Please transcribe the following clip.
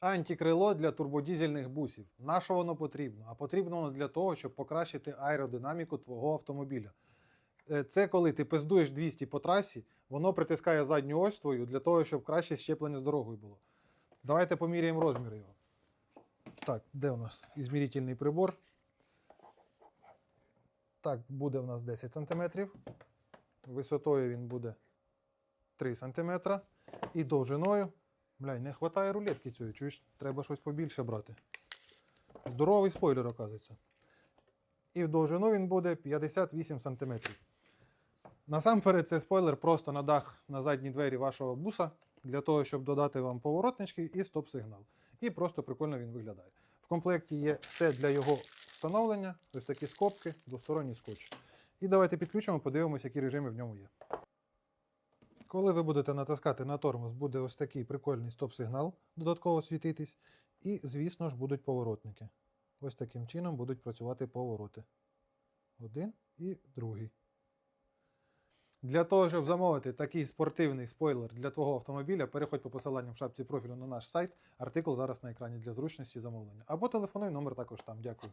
Антикрило для турбодізельних бусів. На що воно потрібно? А потрібно воно для того, щоб покращити аеродинаміку твого автомобіля. Е, Це коли ти пиздуєш 200 по трасі, воно притискає задню ось твою для того, щоб краще щеплення з дорогою було. Давайте поміряємо розміри його. Так, де у нас ізмірительний прибор? Так, буде у нас 10 см. Висотою він буде 3 см. І довжиною. Блядь, не вистачає рулетки цієї, чуєш, треба щось побільше брати. Здоровий спойлер, оказується. І в довжину він буде 58 см. Насамперед, це спойлер просто на дах на задні двері вашого буса, для того, щоб додати вам поворотнички і стоп-сигнал. І просто прикольно він виглядає. В комплекті є все для його встановлення, ось такі скобки, двосторонній скотч. І давайте підключимо, подивимося, які режими в ньому є. Коли ви будете натискати на тормоз, буде ось такий прикольний стоп-сигнал додатково світитись. І, звісно ж, будуть поворотники. Ось таким чином будуть працювати повороти. Один і другий. Для того, щоб замовити такий спортивний спойлер для твого автомобіля, переходь по посиланню в шапці профілю на наш сайт. Артикул зараз на екрані для зручності замовлення. Або телефонуй номер також там. Дякую.